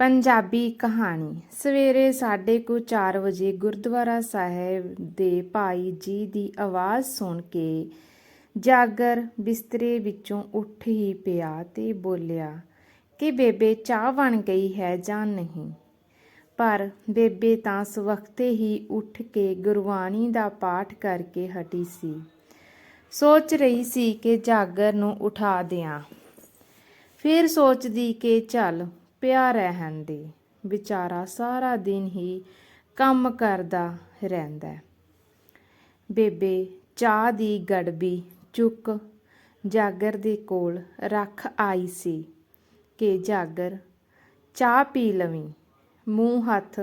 ਪੰਜਾਬੀ ਕਹਾਣੀ। ਸਵੇਰੇ 4:30 ਵਜੇ ਗੁਰਦੁਆਰਾ ਸਾਹਿਬ ਦੇ ਭਾਈ ਜੀ ਦੀ ਆਵਾਜ਼ ਸੁਣ ਕੇ ਜਾਗਰ ਬਿਸਤਰੇ ਵਿੱਚੋਂ ਉੱਠ ਹੀ ਪਿਆ ਤੇ ਬੋਲਿਆ, ਕਿ ਬੇਬੇ ਚਾਹ ਬਣ ਗਈ ਹੈ ਜਾਂ ਨਹੀਂ? ਪਰ ਬੇਬੇ ਤਾਂ ਸਵਖਤੇ ਹੀ ਉੱਠ ਕੇ ਗੁਰਬਾਣੀ ਦਾ ਪਾਠ ਕਰਕੇ ਹਟੀ ਸੀ। ਸੋਚ ਰਹੀ ਸੀ ਕਿ ਜਾਗਰ ਨੂੰ ਉਠਾ ਦਿਆਂ। ਫਿਰ ਸੋਚਦੀ ਕਿ ਚੱਲ ਪਿਆ ਰਹਿਣ ਦੇ। ਵਿਚਾਰਾ ਸਾਰਾ ਦਿਨ ਹੀ ਕੰਮ ਕਰਦਾ ਰਹਿੰਦਾ ਬੇਬੇ, ਚਾਹ ਦੀ ਗੜਬੀ ਚੁੱਕ ਜਾਗਰ ਦੇ ਕੋਲ ਰੱਖ ਆਈ ਸੀ ਕਿ ਜਾਗਰ, ਚਾਹ ਪੀ ਲਵੀਂ। ਮੂੰਹ ਹੱਥ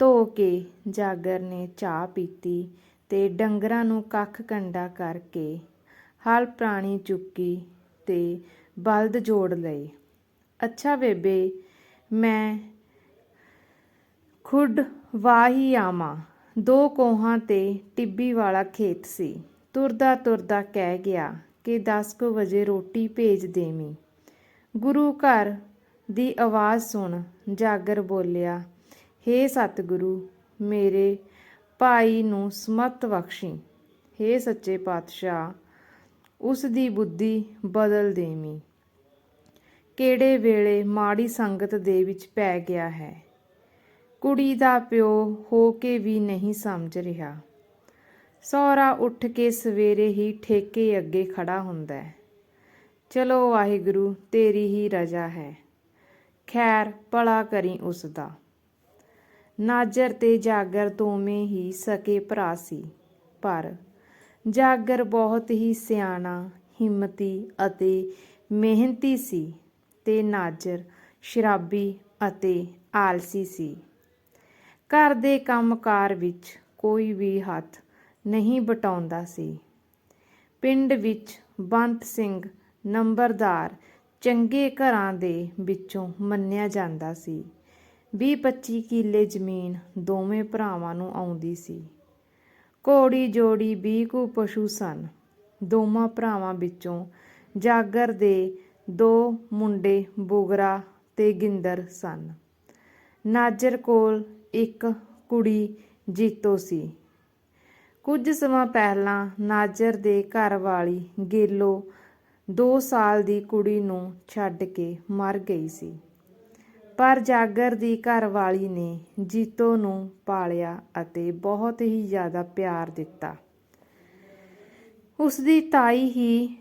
ਧੋ ਕੇ ਜਾਗਰ ਨੇ ਚਾਹ ਪੀਤੀ ਤੇ ਡੰਗਰਾਂ ਨੂੰ ਕੱਖ ਕੰਡਾ ਕਰਕੇ ਹਲ ਪ੍ਰਾਣੀ ਚੁੱਕੀ ਤੇ ਬਲਦ ਜੋੜ ਲਏ। ਅੱਛਾ ਬੇਬੇ, ਮੈਂ ਖੁੱਡ ਵਾਹੀ ਆਵਾਂ। ਦੋ ਕੋਹਾਂ ਤੇ ਟਿੱਬੀ ਵਾਲਾ ਖੇਤ ਸੀ। ਤੁਰਦਾ ਤੁਰਦਾ ਕਹਿ ਗਿਆ ਕਿ 10 ਕੁ ਵਜੇ ਰੋਟੀ ਭੇਜ ਦੇਵੀਂ। ਗੁਰੂ ਘਰ ਦੀ ਆਵਾਜ਼ ਸੁਣ ਜਾਗਰ ਬੋਲਿਆ, ਹੇ ਸਤਿਗੁਰੂ, ਮੇਰੇ ਭਾਈ ਨੂੰ ਸਮਤ ਬਖਸ਼ੀ। ਹੇ ਸੱਚੇ ਪਾਤਸ਼ਾਹ, ਉਸ ਦੀ ਬੁੱਧੀ ਬਦਲ ਦੇਵੀਂ। ਕਿਹੜੇ ਵੇਲੇ ਮਾੜੀ ਸੰਗਤ ਦੇ ਵਿੱਚ ਪੈ ਗਿਆ ਹੈ? ਕੁੜੀ ਦਾ ਪਿਓ ਹੋ ਕੇ ਵੀ ਨਹੀਂ ਸਮਝ ਰਿਹਾ। ਸਹੁਰਾ ਉੱਠ ਕੇ ਸਵੇਰੇ ਹੀ ਠੇਕੇ ਅੱਗੇ ਖੜਾ ਹੁੰਦਾ ਹੈ। ਚਲੋ ਵਾਹਿਗੁਰੂ, ਤੇਰੀ ਹੀ ਰਜ਼ਾ ਹੈ। ਖੈਰ, ਭਲਾ ਕਰੀ ਉਸ ਦਾ। ਨਾਜਰ ਤੇ ਜਾਗਰ ਦੋਵੇਂ ਹੀ ਸਕੇ ਭਰਾ ਸੀ, ਪਰ ਜਾਗਰ ਬਹੁਤ ਹੀ ਸਿਆਣਾ, ਹਿੰਮਤੀ ਅਤੇ ਮਿਹਨਤੀ ਸੀ। ਤੇ ਨਾਜਰ, ਸ਼ਰਾਬੀ ਅਤੇ ਆਲਸੀ ਸੀ। ਘਰ ਦੇ ਕੰਮਕਾਰ ਵਿੱਚ ਕੋਈ ਵੀ ਹੱਥ ਨਹੀਂ ਵਟਾਉਂਦਾ ਸੀ। ਪਿੰਡ ਵਿੱਚ ਬੰਤ ਸਿੰਘ ਨੰਬਰਦਾਰ ਚੰਗੇ ਘਰਾਂ ਦੇ ਵਿੱਚੋਂ ਮੰਨਿਆ ਜਾਂਦਾ ਸੀ। 20-25 ਕਿੱਲੇ ਜ਼ਮੀਨ ਦੋਵੇਂ ਭਰਾਵਾਂ ਨੂੰ ਆਉਂਦੀ ਸੀ। ਘੋੜੀ ਜੋੜੀ 20 ਕੁ ਪਸ਼ੂ ਸਨ। ਦੋਵਾਂ ਭਰਾਵਾਂ ਵਿੱਚੋਂ ਜਾਗਰ ਦੇ ਦੋ ਮੁੰਡੇ, ਬੋਗਰਾ ਤੇ ਗਿੰਦਰ ਸਨ। ਨਾਜਰ ਕੋਲ ਇੱਕ ਕੁੜੀ ਜੀਤੋ ਸੀ। ਕੁਝ ਸਮਾਂ ਪਹਿਲਾਂ ਨਾਜਰ ਦੇ ਘਰ ਵਾਲੀ ਗੇਲੋ 2 ਸਾਲ ਦੀ ਕੁੜੀ ਨੂੰ ਛੱਡ ਕੇ ਮਰ ਗਈ ਸੀ। ਪਰ ਜਾਗਰ ਦੀ ਘਰ ਵਾਲੀ ਨੇ ਜੀਤੋ ਨੂੰ ਪਾਲਿਆ ਅਤੇ ਬਹੁਤ ਹੀ ਜ਼ਿਆਦਾ ਪਿਆਰ ਦਿੱਤਾ। ਉਸ ਦੀ ਤਾਈ ਹੀ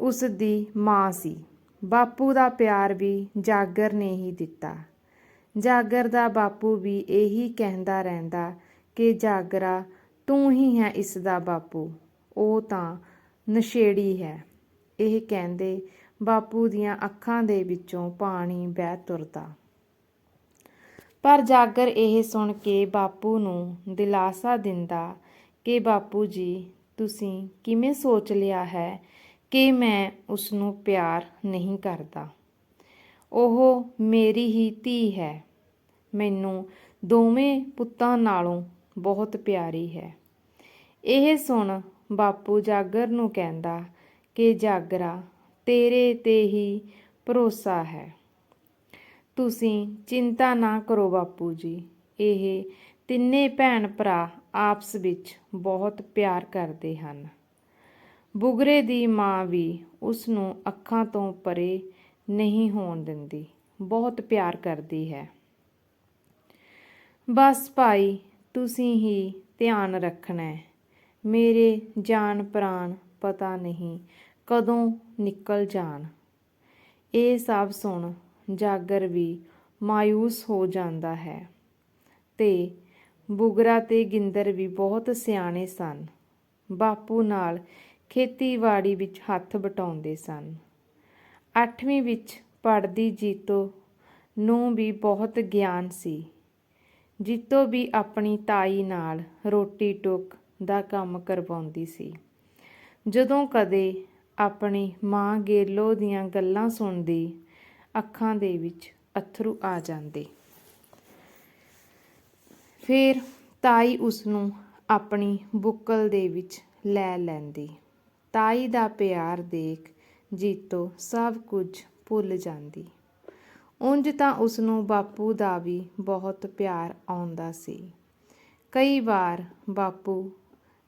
ਉਸ ਦੀ ਮਾਂ ਸੀ। ਬਾਪੂ ਦਾ ਪਿਆਰ ਵੀ ਜਾਗਰ ਨੇ ਹੀ ਦਿੱਤਾ। ਜਾਗਰ ਦਾ ਬਾਪੂ ਵੀ ਇਹੀ ਕਹਿੰਦਾ ਰਹਿੰਦਾ ਕਿ ਜਾਗਰਾ, ਤੂੰ ਹੀ ਹੈ ਇਸ ਦਾ ਬਾਪੂ, ਉਹ ਤਾਂ ਨਸ਼ੇੜੀ ਹੈ। ਇਹ ਕਹਿੰਦੇ ਬਾਪੂ ਦੀਆਂ ਅੱਖਾਂ ਦੇ ਵਿੱਚੋਂ ਪਾਣੀ ਵਹਿ ਤੁਰਦਾ। ਪਰ ਜਾਗਰ ਇਹ ਸੁਣ ਕੇ ਬਾਪੂ ਨੂੰ ਦਿਲਾਸਾ ਦਿੰਦਾ ਕਿ, ਬਾਪੂ ਜੀ, ਤੁਸੀਂ ਕਿਵੇਂ ਸੋਚ ਲਿਆ ਹੈ ਕਿ ਮੈਂ ਉਸ ਨੂੰ ਪਿਆਰ ਨਹੀਂ ਕਰਦਾ। ਉਹ ਮੇਰੀ ਹੀ ਧੀ ਹੈ। ਮੈਨੂੰ ਦੋਵੇਂ ਪੁੱਤਾਂ ਨਾਲੋਂ ਬਹੁਤ ਪਿਆਰੀ ਹੈ। ਇਹ ਸੁਣ ਬਾਪੂ ਜਾਗਰ ਨੂੰ ਕਹਿੰਦਾ ਕਿ ਜਾਗਰਾ, ਤੇਰੇ ਤੇ ਹੀ ਭਰੋਸਾ ਹੈ। ਤੁਸੀਂ ਚਿੰਤਾ ਨਾ ਕਰੋ ਬਾਪੂ ਜੀ। ਇਹ ਤਿੰਨੇ ਭੈਣ ਭਰਾ ਆਪਸ ਵਿੱਚ ਬਹੁਤ ਪਿਆਰ ਕਰਦੇ ਹਨ। ਬੁਗਰੇ ਦੀ ਮਾਂ ਵੀ ਉਸ ਨੂੰ ਅੱਖਾਂ ਤੋਂ ਪਰੇ ਨਹੀਂ ਹੋਣ ਦਿੰਦੀ। ਬਹੁਤ ਪਿਆਰ ਕਰਦੀ ਹੈ। ਬਸ ਭਾਈ, ਤੁਸੀਂ ਹੀ ਧਿਆਨ ਰੱਖਣਾ ਹੈ। ਮੇਰੇ ਜਾਨ ਪ੍ਰਾਣ ਪਤਾ ਨਹੀਂ ਕਦੋਂ ਨਿਕਲ ਜਾਣ। ਇਹ ਸਭ ਸੁਣ ਜਾਗਰ ਵੀ ਮਾਇੂਸ ਹੋ ਜਾਂਦਾ ਹੈ ਤੇ ਬੁਗਰਾ ਤੇ ਗਿੰਦਰ ਵੀ ਬਹੁਤ ਸਿਆਣੇ ਸਨ। ਬਾਪੂ ਨਾਲ ਖੇਤੀਬਾੜੀ ਵਿੱਚ ਹੱਥ ਵਟਾਉਂਦੇ ਸਨ। 8ਵੀਂ ਵਿੱਚ ਪੜ੍ਹਦੀ ਜੀਤੋ ਨੂੰ ਵੀ ਬਹੁਤ ਗਿਆਨ ਸੀ। ਜੀਤੋ ਵੀ ਆਪਣੀ ਤਾਈ ਨਾਲ ਰੋਟੀ ਟੁੱਕ ਦਾ ਕੰਮ ਕਰਵਾਉਂਦੀ ਸੀ। ਜਦੋਂ ਕਦੇ ਆਪਣੀ ਮਾਂ ਗੇਲੋ ਦੀਆਂ ਗੱਲਾਂ ਸੁਣਦੀ, ਅੱਖਾਂ ਦੇ ਵਿੱਚ ਅਥਰੂ ਆ ਜਾਂਦੇ। ਫਿਰ ਤਾਈ ਉਸ ਨੂੰ ਆਪਣੀ ਬੁੱਕਲ ਦੇ ਵਿੱਚ ਲੈ ਲੈਂਦੀ। ਤਾਈ ਦਾ ਪਿਆਰ ਦੇਖ ਜੀਤੋ ਸਭ ਕੁਝ ਭੁੱਲ ਜਾਂਦੀ। ਉਂਝ ਤਾਂ ਉਸ ਨੂੰ ਬਾਪੂ ਦਾ ਵੀ ਬਹੁਤ ਪਿਆਰ ਆਉਂਦਾ ਸੀ। ਕਈ ਵਾਰ ਬਾਪੂ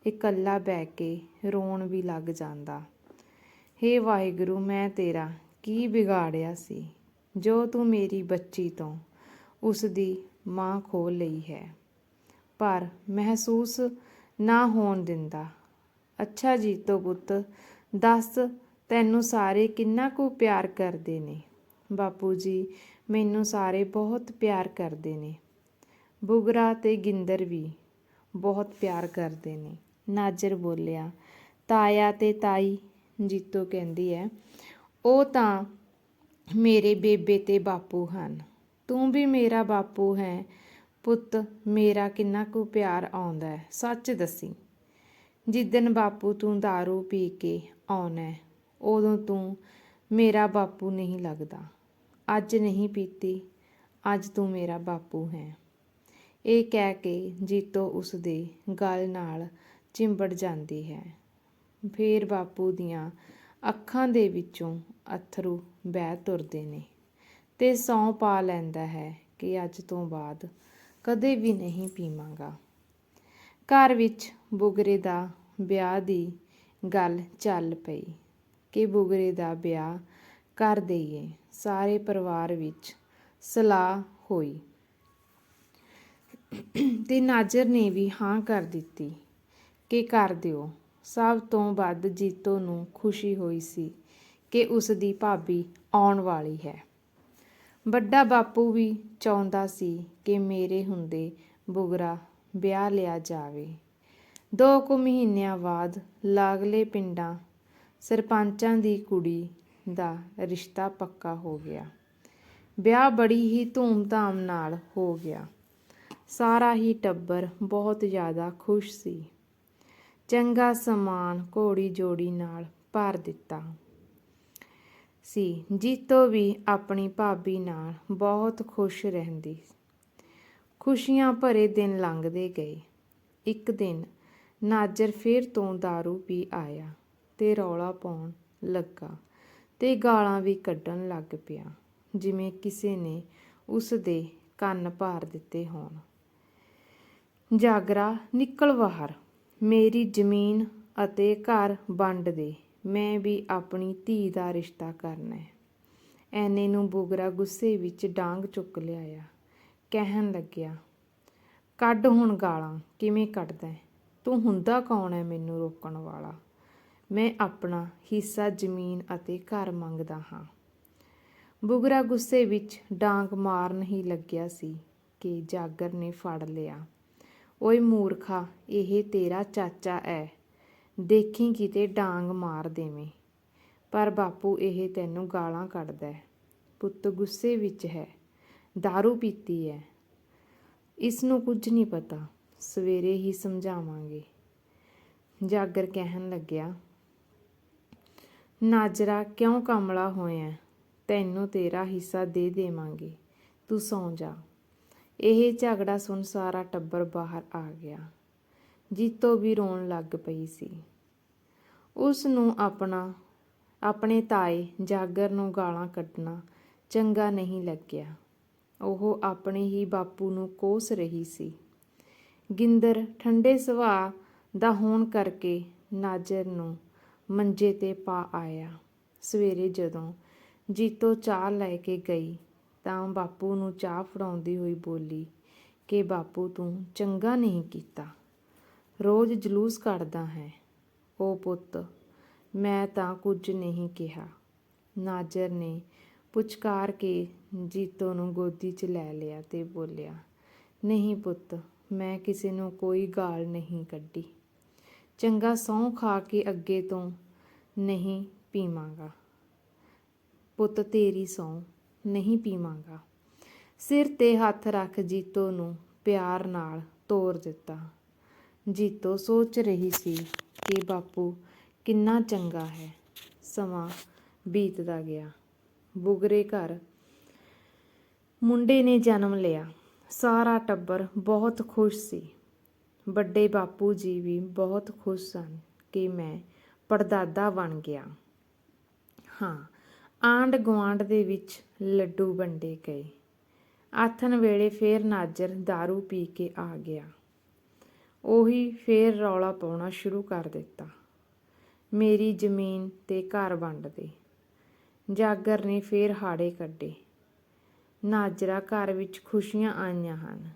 ਇਕੱਲਾ ਬਹਿ ਕੇ ਰੋਣ ਵੀ ਲੱਗ ਜਾਂਦਾ। ਹੇ ਵਾਹਿਗੁਰੂ, ਮੈਂ ਤੇਰਾ ਕੀ ਵਿਗਾੜਿਆ ਸੀ? ਜੋ ਤੂੰ ਮੇਰੀ ਬੱਚੀ ਤੋਂ ਉਸ ਦੀ ਮਾਂ ਖੋ ਲਈ ਹੈ। ਪਰ ਮਹਿਸੂਸ ਨਾ ਹੋਣ ਦਿੰਦਾ। ਅੱਛਾ ਜੀਤੋ ਪੁੱਤ, ਦੱਸ ਤੈਨੂੰ ਸਾਰੇ ਕਿੰਨਾ ਕੁ ਪਿਆਰ ਕਰਦੇ ਨੇ? ਬਾਪੂ ਜੀ, ਮੈਨੂੰ ਸਾਰੇ ਬਹੁਤ ਪਿਆਰ ਕਰਦੇ ਨੇ। ਬੁਗਰਾ ਤੇ ਗਿੰਦਰ ਵੀ ਬਹੁਤ ਪਿਆਰ ਕਰਦੇ ਨੇ। ਨਾਜਰ ਬੋਲਿਆ, ਤਾਇਆ ਤੇ ਤਾਈ ਜੀਤੋ ਕਹਿੰਦੀ ਹੈ ਉਹ ਤਾਂ ਮੇਰੇ ਬੇਬੇ ਤੇ ਬਾਪੂ ਹਨ। ਤੂੰ ਵੀ ਮੇਰਾ ਬਾਪੂ ਹੈ, ਪੁੱਤ, ਮੇਰਾ ਕਿੰਨਾ ਕੁ ਪਿਆਰ ਆਉਂਦਾ ਹੈ ਸੱਚ ਦੱਸੀ। ਜਿੱਦਨ ਬਾਪੂ ਤੂੰ दारू ਪੀ ਕੇ ਆਉਣਾ ਉਦੋਂ ਤੂੰ ਮੇਰਾ ਬਾਪੂ ਨਹੀਂ ਲੱਗਦਾ। ਅੱਜ ਨਹੀਂ ਪੀਤੀ, ਅੱਜ ਤੂੰ ਮੇਰਾ ਬਾਪੂ ਹੈ। ਇਹ ਕਹਿ ਕੇ ਜੀਤੋ ਉਸ ਦੇ ਗਲ ਨਾਲ ਚਿੰਬੜ ਜਾਂਦੀ ਹੈ। ਫੇਰ ਬਾਪੂ ਦੀਆਂ ਅੱਖਾਂ ਦੇ ਵਿੱਚੋਂ ਅਥਰੂ ਬਹਿ ਤੁਰਦੇ ਨੇ ਤੇ ਸੌਂ ਪਾ ਲੈਂਦਾ ਹੈ ਕਿ ਅੱਜ ਤੋਂ ਬਾਅਦ ਕਦੇ ਵੀ ਨਹੀਂ ਪੀਵਾਂਗਾ। ਘਰ ਵਿੱਚ ਬੁਗਰੇ ਦਾ ਵਿਆਹ ਦੀ ਗੱਲ ਚੱਲ ਪਈ ਕਿ ਬੁਗਰੇ ਦਾ ਵਿਆਹ ਕਰ ਦਈਏ। ਸਾਰੇ ਪਰਿਵਾਰ ਵਿੱਚ ਸਲਾਹ ਹੋਈ ਤੇ ਨਾਜਰ ਨੇ ਵੀ ਹਾਂ ਕਰ ਦਿੱਤੀ ਕਿ ਕਰ ਦਿਓ। ਸਭ ਤੋਂ ਵੱਧ ਜੀਤੋ ਨੂੰ ਖੁਸ਼ੀ ਹੋਈ ਸੀ ਕਿ ਉਸ ਦੀ ਭਾਬੀ ਆਉਣ ਵਾਲੀ ਹੈ। ਵੱਡਾ ਬਾਪੂ ਵੀ ਚਾਹੁੰਦਾ ਸੀ ਕਿ ਮੇਰੇ ਹੁੰਦੇ ਬੁਗਰਾ ਵਿਆਹ ਲਿਆ ਜਾਵੇ। ਦੋ ਕੁ ਮਹੀਨਿਆਂ ਬਾਅਦ ਲਾਗਲੇ ਪਿੰਡਾਂ ਸਰਪੰਚਾਂ ਦੀ ਕੁੜੀ ਦਾ ਰਿਸ਼ਤਾ ਪੱਕਾ ਹੋ ਗਿਆ। ਵਿਆਹ ਬੜੀ ਹੀ ਧੂਮ-ਧਾਮ ਨਾਲ ਹੋ ਗਿਆ। ਸਾਰਾ ਹੀ ਟੱਬਰ ਬਹੁਤ ਜ਼ਿਆਦਾ ਖੁਸ਼ ਸੀ। ਚੰਗਾ ਸਮਾਨ ਘੋੜੀ ਜੋੜੀ ਨਾਲ ਭਰ ਦਿੱਤਾ ਸੀ, ਜੀਤੋ ਵੀ ਆਪਣੀ ਭਾਬੀ ਨਾਲ ਬਹੁਤ ਖੁਸ਼ ਰਹਿੰਦੀ ਖੁਸ਼ੀਆਂ ਭਰੇ ਦਿਨ ਲੰਘਦੇ ਗਏ। ਇੱਕ ਦਿਨ ਨਾਜਰ ਫੇਰ ਤੋਂ दारू ਪੀ ਆਇਆ ਤੇ ਰੌਲਾ ਪਾਉਣ ਲੱਗਾ ਤੇ ਗਾਲਾਂ ਵੀ ਕੱਢਣ ਲੱਗ ਪਿਆ, ਜਿਵੇਂ ਕਿਸੇ ਨੇ ਉਸ ਦੇ ਕੰਨ ਭਾਰ ਦਿੱਤੇ ਹੋਣ। ਜਾਗਰਾ, ਨਿਕਲ ਬਾਹਰ। ਮੇਰੀ ਜ਼ਮੀਨ ਅਤੇ ਘਰ ਵੰਡ ਦੇ। ਮੈਂ ਵੀ ਆਪਣੀ ਧੀ ਦਾ ਰਿਸ਼ਤਾ ਕਰਨਾ ਹੈ। ਐਨੇ ਨੂੰ ਬੁਗਰਾ ਗੁੱਸੇ ਵਿੱਚ ਡਾਂਗ ਚੁੱਕ ਲਿਆਇਆ। ਕਹਿਣ ਲੱਗਿਆ, ਕੱਢ ਹੁਣ ਗਾਲਾਂ, ਕਿਵੇਂ ਕੱਢਦਾ ਤੂੰ ਹੁੰਦਾ ਕੌਣ ਹੈ ਮੈਨੂੰ ਰੋਕਣ ਵਾਲਾ? ਮੈਂ ਆਪਣਾ ਹਿੱਸਾ ਜ਼ਮੀਨ ਅਤੇ ਘਰ ਮੰਗਦਾ ਹਾਂ। ਬੁਗਰਾ ਗੁੱਸੇ ਵਿੱਚ ਡਾਂਗ ਮਾਰਨ ਹੀ ਲੱਗਿਆ ਸੀ ਕਿ ਜਾਗਰ ਨੇ ਫੜ ਲਿਆ। ਓਏ ਮੂਰਖਾ, ਇਹ ਤੇਰਾ ਚਾਚਾ ਐ। ਦੇਖੀ ਕਿਤੇ ਡਾਂਗ ਮਾਰ ਦੇਵੇਂ। ਪਰ ਬਾਪੂ, ਇਹ ਤੈਨੂੰ ਗਾਲਾਂ ਕੱਢਦਾ ਪੁੱਤ ਗੁੱਸੇ ਵਿੱਚ ਹੈ। दारू ਪੀਤੀ ਹੈ ਇਸ ਨੂੰ ਕੁਝ ਨਹੀਂ ਪਤਾ ਸਵੇਰੇ ਹੀ ਸਮਝਾਵਾਂਗੇ ਜਾਗਰ ਕਹਿਣ ਲੱਗਿਆ ਨਾਜਰਾ ਕਿਉਂ ਕਮਲਾ ਹੋਇਆ ਤੈਨੂੰ ਤੇਰਾ ਹਿੱਸਾ ਦੇ ਦੇਵਾਂਗੇ ਤੂੰ ਸੌਂ ਜਾ ਇਹ ਝਗੜਾ ਸੁਣ ਸਾਰਾ ਟੱਬਰ ਬਾਹਰ ਆ ਗਿਆ ਜੀਤੋ ਵੀ ਰੋਣ ਲੱਗ ਪਈ ਸੀ ਉਸ ਨੂੰ ਆਪਣਾ ਆਪਣੇ ਤਾਏ ਜਾਗਰ ਨੂੰ ਗਾਲਾਂ ਕੱਢਣਾ ਚੰਗਾ ਨਹੀਂ ਲੱਗਿਆ ਉਹ ਆਪਣੇ ਹੀ ਬਾਪੂ ਨੂੰ ਕੋਸ ਰਹੀ ਸੀ। ਗਿੰਦਰ ਠੰਡੇ ਸੁਭਾਅ ਦਾ ਹੋਣ ਕਰਕੇ ਨਾਜਰ ਨੂੰ ਮੰਜੇ ਤੇ ਪਾ ਆਇਆ। ਸਵੇਰੇ ਜਦੋਂ ਜੀਤੋ ਚਾਹ ਲੈ ਕੇ ਗਈ ਤਾਂ ਬਾਪੂ ਨੂੰ ਚਾਹ ਫੜਾਉਂਦੀ ਹੋਈ ਬੋਲੀ ਕਿ ਬਾਪੂ ਤੂੰ ਚੰਗਾ ਨਹੀਂ ਕੀਤਾ, ਰੋਜ਼ ਜਲੂਸ ਕੱਢਦਾ ਹੈ। ਉਹ ਪੁੱਤ, ਮੈਂ ਤਾਂ ਕੁਝ ਨਹੀਂ ਕਿਹਾ। ਨਾਜਰ ਨੇ ਪੁਚਕਾਰ ਕੇ ਜੀਤੋ ਨੂੰ ਗੋਦੀ 'ਚ ਲੈ ਲਿਆ ਅਤੇ ਬੋਲਿਆ, ਨਹੀਂ ਪੁੱਤ, ਮੈਂ ਕਿਸੇ ਨੂੰ ਕੋਈ ਗਾਲ ਨਹੀਂ ਕੱਢੀ। ਚੰਗਾ ਸਹੁੰ ਖਾ ਕੇ ਅੱਗੇ ਤੋਂ ਨਹੀਂ ਪੀਵਾਂਗਾ। ਪੁੱਤ ਤੇਰੀ ਸਹੁੰ, ਨਹੀਂ ਪੀਵਾਂਗਾ। ਸਿਰ ਤੇ ਹੱਥ ਰੱਖ ਜੀਤੋ ਨੂੰ ਪਿਆਰ ਨਾਲ ਤੋਰ ਦਿੱਤਾ। ਜੀਤੋ ਸੋਚ ਰਹੀ ਸੀ ਕਿ ਬਾਪੂ ਕਿੰਨਾ ਚੰਗਾ ਹੈ। ਸਮਾਂ ਬੀਤਦਾ ਗਿਆ। ਬੁਗਰੇ ਘਰ। ਮੁੰਡੇ ਨੇ ਜਨਮ ਲਿਆ। ਸਾਰਾ ਟੱਬਰ ਬਹੁਤ ਖੁਸ਼ ਸੀ। ਵੱਡੇ ਬਾਪੂ ਜੀ ਵੀ ਬਹੁਤ ਖੁਸ਼ ਸਨ ਕਿ ਮੈਂ ਪੜਦਾਦਾ ਬਣ ਗਿਆ। ਹਾਂ ਆਂਡ ਗੁਆਂਢ ਦੇ ਵਿੱਚ ਲੱਡੂ ਵੰਡੇ ਗਏ। ਆਥਨ ਵੇਲੇ ਫੇਰ ਨਾਜਰ दारू ਪੀ ਕੇ ਆ ਗਿਆ। ਉਹੀ ਫੇਰ ਰੌਲਾ ਪਾਉਣਾ ਸ਼ੁਰੂ ਕਰ ਦਿੱਤਾ। ਮੇਰੀ ਜ਼ਮੀਨ ਤੇ ਘਰ ਵੰਡ ਦੇ। ਜਾਗਰ ਨੇ ਫੇਰ ਹਾੜੇ ਕੱਢੇ। ਨਾਜਰਾ ਘਰ ਵਿੱਚ ਖੁਸ਼ੀਆਂ ਆਈਆਂ ਹਨ।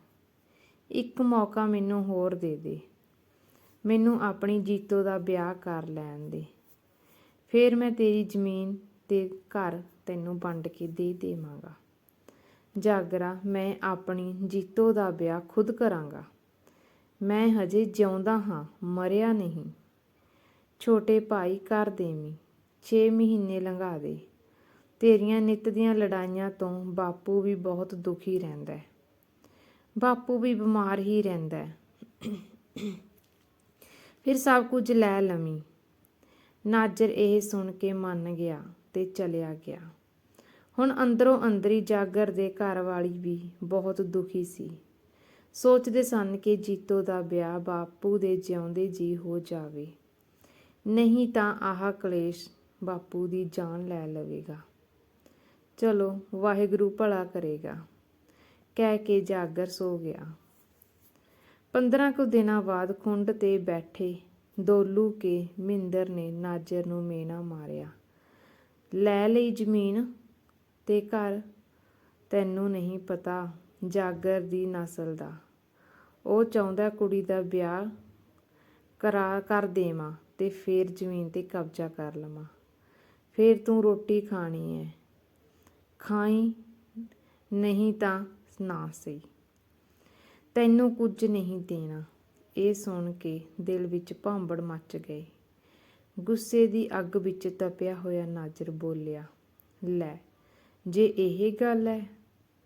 ਇੱਕ ਮੌਕਾ ਮੈਨੂੰ ਹੋਰ ਦੇ ਦੇ। ਮੈਨੂੰ ਆਪਣੀ ਜੀਤੋ ਦਾ ਵਿਆਹ ਕਰ ਲੈਣ ਦੇ। ਫੇਰ ਮੈਂ ਤੇਰੀ ਜ਼ਮੀਨ ਤੇ ਘਰ ਤੈਨੂੰ ਵੰਡ ਕੇ ਦੇ ਦੇਵਾਂਗਾ। ਜਾਗਰਾ, ਮੈਂ ਆਪਣੀ ਜੀਤੋ ਦਾ ਵਿਆਹ ਖੁਦ ਕਰਾਂਗਾ। ਮੈਂ ਹਜੇ ਜਿਉਂਦਾ ਹਾਂ, ਮਰਿਆ ਨਹੀਂ। ਛੋਟੇ ਭਾਈ ਕਰ ਦੇਵੀਂ 6 ਮਹੀਨੇ ਲੰਘਾ ਦੇ। ਤੇਰੀਆਂ ਨਿੱਤ ਦੀਆਂ ਲੜਾਈਆਂ ਤੋਂ ਬਾਪੂ ਵੀ ਬਹੁਤ ਦੁਖੀ ਰਹਿੰਦਾ ਬਾਪੂ ਵੀ ਬਿਮਾਰ ਹੀ ਰਹਿੰਦਾ ਫਿਰ ਸਭ ਕੁਝ ਲੈ ਲਵੀਂ। ਨਾਜਰ ਇਹ ਸੁਣ ਕੇ ਮੰਨ ਗਿਆ ਤੇ ਚਲਿਆ ਗਿਆ। ਹੁਣ ਅੰਦਰੋਂ ਅੰਦਰੀ ਜਾਗਰ ਦੇ ਘਰ ਵਾਲੀ ਵੀ ਬਹੁਤ ਦੁਖੀ ਸੀ। ਸੋਚਦੇ ਸਨ ਕਿ ਜੀਤੋ ਦਾ ਵਿਆਹ ਬਾਪੂ ਦੇ ਜਿਉਂਦੇ ਜੀ ਹੋ ਜਾਵੇ। ਨਹੀਂ ਤਾਂ ਆਹ ਕਲੇਸ਼ ਬਾਪੂ ਦੀ ਜਾਨ ਲੈ ਲਵੇਗਾ। ਚਲੋ, ਵਾਹਿਗੁਰੂ ਭਲਾ ਕਰੇਗਾ। ਕਹਿ ਕੇ ਜਾਗਰ ਸੋ ਗਿਆ। 15 ਕੁ ਦਿਨਾਂ ਬਾਅਦ ਖੁੰਡ ਤੇ ਬੈਠੇ ਦੋਲੂ ਕੇ ਮਿੰਦਰ ਨੇ ਨਾਜਰ ਨੂੰ ਮੇਨਾ ਮਾਰਿਆ। ਲੈ ਲਈ ਜ਼ਮੀਨ ਤੇ ਘਰ, ਤੈਨੂੰ ਨਹੀਂ ਪਤਾ ਜਾਗਰ ਦੀ ਨਸਲ ਦਾ। ਉਹ ਚਾਹੁੰਦਾ ਕੁੜੀ ਦਾ ਵਿਆਹ ਕਰਾ, ਕਰ ਦੇਵਾਂ ਤੇ ਫੇਰ ਜ਼ਮੀਨ ਤੇ ਕਬਜ਼ਾ ਕਰ ਲਵਾਂ। ਫੇਰ ਤੂੰ ਰੋਟੀ ਖਾਣੀ ਹੈ ਖਾਈ ਨਹੀਂ ਤਾਂ ਨਾ ਸਹੀ। ਤੈਨੂੰ ਕੁਝ ਨਹੀਂ ਦੇਣਾ। ਇਹ ਸੁਣ ਕੇ ਦਿਲ ਵਿੱਚ ਭਾਂਬੜ ਮੱਚ ਗਏ। ਗੁੱਸੇ ਦੀ ਅੱਗ ਵਿੱਚ ਤਪਿਆ ਹੋਇਆ ਨਾਜ਼ਰ ਬੋਲਿਆ, ਲੈ, ਜੇ ਇਹ ਗੱਲ ਹੈ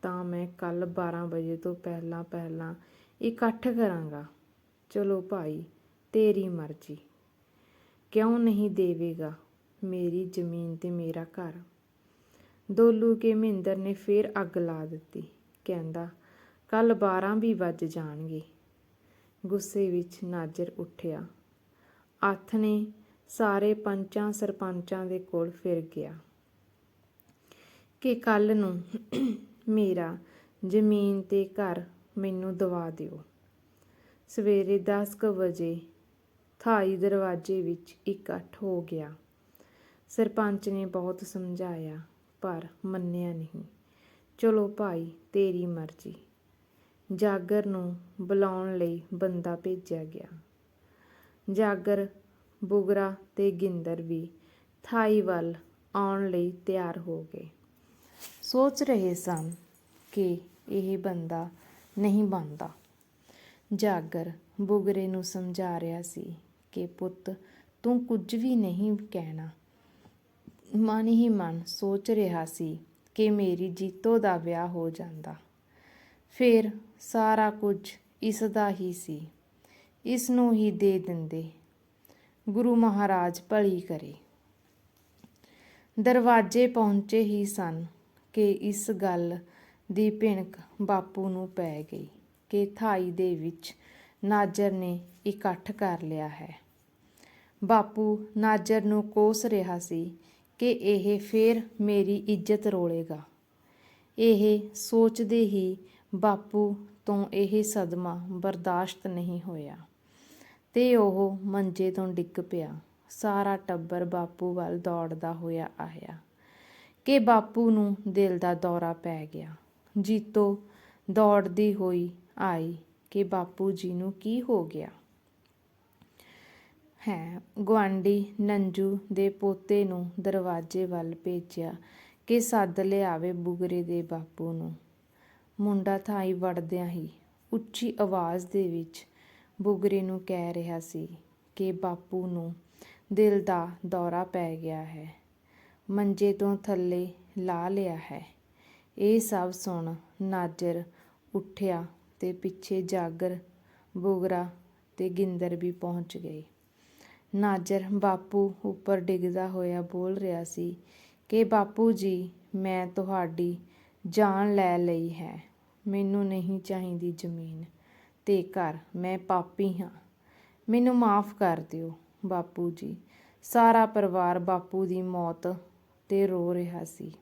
ਤਾਂ ਮੈਂ ਕੱਲ 12 ਵਜੇ ਤੋਂ ਪਹਿਲਾਂ ਪਹਿਲਾਂ ਇਕੱਠ ਕਰਾਂਗਾ। ਚਲੋ ਭਾਈ, ਤੇਰੀ ਮਰਜ਼ੀ। ਕਿਉਂ ਨਹੀਂ ਦੇਵੇਗਾ ਮੇਰੀ ਜ਼ਮੀਨ ਤੇ ਮੇਰਾ ਘਰ? ਦੋਲੂ ਕੇ ਮਹਿੰਦਰ ਨੇ ਫੇਰ ਅੱਗ ਲਾ ਦਿੱਤੀ, ਕਹਿੰਦਾ ਕੱਲ 12 ਵੀ ਵੱਜ ਜਾਣਗੇ। ਗੁੱਸੇ ਵਿੱਚ ਨਾਜਰ ਉੱਠਿਆ। ਆਥ ਨੇ ਸਾਰੇ ਪੰਚਾਂ ਸਰਪੰਚਾਂ ਦੇ ਕੋਲ ਫਿਰ ਗਿਆ। ਕਿ ਕੱਲ ਨੂੰ ਮੇਰਾ ਜ਼ਮੀਨ ਤੇ ਘਰ ਮੈਨੂੰ ਦਵਾ ਦਿਓ। ਸਵੇਰੇ 10 ਵਜੇ ਥਾਈ ਦਰਵਾਜ਼ੇ ਵਿੱਚ ਇਕੱਠ ਹੋ ਗਿਆ। ਸਰਪੰਚ ਨੇ ਬਹੁਤ ਸਮਝਾਇਆ ਪਰ ਮੰਨਿਆ ਨਹੀਂ। ਚਲੋ ਭਾਈ, ਤੇਰੀ ਮਰਜ਼ੀ। ਜਾਗਰ ਨੂੰ ਬੁਲਾਉਣ ਲਈ ਬੰਦਾ ਭੇਜਿਆ ਗਿਆ। ਜਾਗਰ, ਬੁਗਰਾ ਤੇ ਗਿੰਦਰ ਵੀ ਥਾਈ ਵੱਲ ਆਉਣ ਲਈ ਤਿਆਰ ਹੋ ਗਏ। ਸੋਚ ਰਹੇ ਸਨ ਕਿ ਇਹ ਬੰਦਾ ਨਹੀਂ ਬਣਦਾ। ਜਾਗਰ ਬੁਗਰੇ ਨੂੰ ਸਮਝਾ ਰਿਹਾ ਸੀ ਕਿ, ਪੁੱਤ, ਤੂੰ ਕੁਝ ਵੀ ਨਹੀਂ ਕਹਿਣਾ। ਮਨ ਹੀ ਮਨ ਸੋਚ ਰਿਹਾ ਸੀ ਕਿ ਮੇਰੀ ਜੀਤੋ ਦਾ ਵਿਆਹ ਹੋ ਜਾਂਦਾ। ਫਿਰ ਸਾਰਾ ਕੁਝ ਇਸ ਦਾ ਹੀ ਸੀ। ਇਸ ਨੂੰ ਹੀ ਦੇ ਦਿੰਦੇ। ਗੁਰੂ ਮਹਾਰਾਜ ਭਲੀ ਕਰੇ। ਦਰਵਾਜ਼ੇ ਪਹੁੰਚੇ ਹੀ ਸਨ ਕਿ ਇਸ ਗੱਲ ਦੀ ਭਿਣਕ ਬਾਪੂ ਨੂੰ ਪੈ ਗਈ ਕਿ ਥਾਈ ਦੇ ਵਿੱਚ ਨਾਜਰ ਨੇ ਇਕੱਠ ਕਰ ਲਿਆ ਹੈ। ਬਾਪੂ ਨਾਜਰ ਨੂੰ ਕੋਸ ਰਿਹਾ ਸੀ ਕਿ ਇਹ ਫੇਰ ਮੇਰੀ ਇੱਜ਼ਤ ਰੋਲੇਗਾ। ਇਹ ਸੋਚਦੇ ਹੀ ਬਾਪੂ ਤੋਂ ਇਹ ਸਦਮਾ ਬਰਦਾਸ਼ਤ ਨਹੀਂ ਹੋਇਆ ਤੇ ਉਹ ਮੰਜੇ ਤੋਂ ਡਿੱਗ ਪਿਆ। ਸਾਰਾ ਟੱਬਰ ਬਾਪੂ ਵੱਲ ਦੌੜਦਾ ਹੋਇਆ ਆਇਆ ਕਿ ਬਾਪੂ ਨੂੰ ਦਿਲ ਦਾ ਦੌਰਾ ਪੈ ਗਿਆ। ਜੀਤੋ ਦੌੜਦੀ ਹੋਈ ਆਈ ਕਿ ਬਾਪੂ ਜੀ ਨੂੰ ਕੀ ਹੋ ਗਿਆ? ਹੈ। ਗੁਆਂਢੀ ਨੰਜੂ ਦੇ ਪੋਤੇ ਨੂੰ ਦਰਵਾਜ਼ੇ ਵੱਲ ਭੇਜਿਆ ਕਿ ਸੱਦ ਲਿਆਵੇ ਬੁਗਰੇ ਦੇ ਬਾਪੂ ਨੂੰ। ਮੁੰਡਾ ਥਾਈ ਵੜਦਿਆਂ ਹੀ ਉੱਚੀ ਆਵਾਜ਼ ਦੇ ਵਿੱਚ ਬੁਗਰੇ ਨੂੰ ਕਹਿ ਰਿਹਾ ਸੀ ਕਿ ਬਾਪੂ ਨੂੰ ਦਿਲ ਦਾ ਦੌਰਾ ਪੈ ਗਿਆ ਹੈ। ਮੰਜੇ ਤੋਂ ਥੱਲੇ ਲਾ ਲਿਆ ਹੈ। ਇਹ ਸਭ ਸੁਣ ਨਾਜਰ ਉੱਠਿਆ ਤੇ ਪਿੱਛੇ ਜਾਗਰ, ਬੁਗਰਾ ਤੇ ਗਿੰਦਰ ਵੀ ਪਹੁੰਚ ਗਏ। ਨਾਜਰ ਬਾਪੂ ਉੱਪਰ ਡਿੱਗਦਾ ਹੋਇਆ ਬੋਲ ਰਿਹਾ ਸੀ ਕਿ ਬਾਪੂ ਜੀ, ਮੈਂ ਤੁਹਾਡੀ ਜਾਨ ਲੈ ਲਈ ਹੈ। ਮੈਨੂੰ ਨਹੀਂ ਚਾਹੀਦੀ ਜ਼ਮੀਨ। ਤੇ ਘਰ ਮੈਂ ਪਾਪੀ ਹਾਂ। ਮੈਨੂੰ ਮਾਫ ਕਰ ਦਿਓ ਬਾਪੂ ਜੀ। ਸਾਰਾ ਪਰਿਵਾਰ ਬਾਪੂ ਦੀ ਮੌਤ ਤੇ ਰੋ ਰਿਹਾ ਸੀ।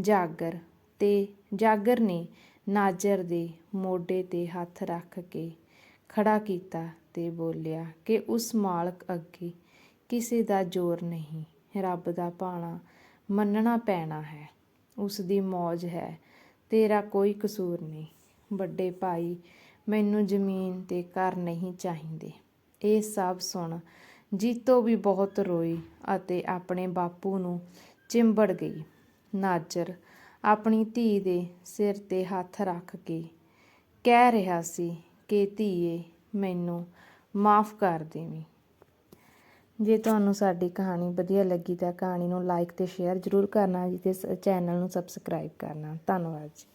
ਜਾਗਰ ਤੇ ਜਾਗਰ ਨੇ ਨਾਜਰ ਦੇ ਮੋਢੇ ਤੇ ਹੱਥ ਰੱਖ ਕੇ ਖੜਾ ਕੀਤਾ ਅਤੇ ਬੋਲਿਆ ਕਿ ਉਸ ਮਾਲਕ ਅੱਗੇ ਕਿਸੇ ਦਾ ਜ਼ੋਰ ਨਹੀਂ, ਰੱਬ ਦਾ ਭਾਣਾ ਮੰਨਣਾ ਪੈਣਾ ਹੈ। ਉਸ ਦੀ ਮੌਜ ਹੈ, ਤੇਰਾ ਕੋਈ ਕਸੂਰ ਨਹੀਂ। ਵੱਡੇ ਭਾਈ, ਮੈਨੂੰ ਜ਼ਮੀਨ ਤੇ ਘਰ ਨਹੀਂ ਚਾਹੀਦੇ। ਇਹ ਸਭ ਸੁਣ ਜੀਤੋ ਵੀ ਬਹੁਤ ਰੋਈ ਅਤੇ ਆਪਣੇ ਬਾਪੂ ਨੂੰ ਚਿੰਬੜ ਗਈ। ਨਾਜਰ ਆਪਣੀ ਧੀ ਦੇ ਸਿਰ ਤੇ ਹੱਥ ਰੱਖ ਕੇ ਕਹਿ ਰਿਹਾ ਸੀ ਕਿ ਧੀਏ, ਮੈਨੂੰ ਮਾਫ ਕਰ ਦੇਵੀਂ। ਜੇ ਤੁਹਾਨੂੰ ਸਾਡੀ ਕਹਾਣੀ ਵਧੀਆ ਲੱਗੀ ਤਾਂ ਕਹਾਣੀ ਨੂੰ ਲਾਈਕ ਤੇ ਸ਼ੇਅਰ ਜ਼ਰੂਰ ਕਰਨਾ ਜੀ ਤੇ ਚੈਨਲ ਨੂੰ ਸਬਸਕ੍ਰਾਈਬ ਕਰਨਾ। ਧੰਨਵਾਦ ਜੀ।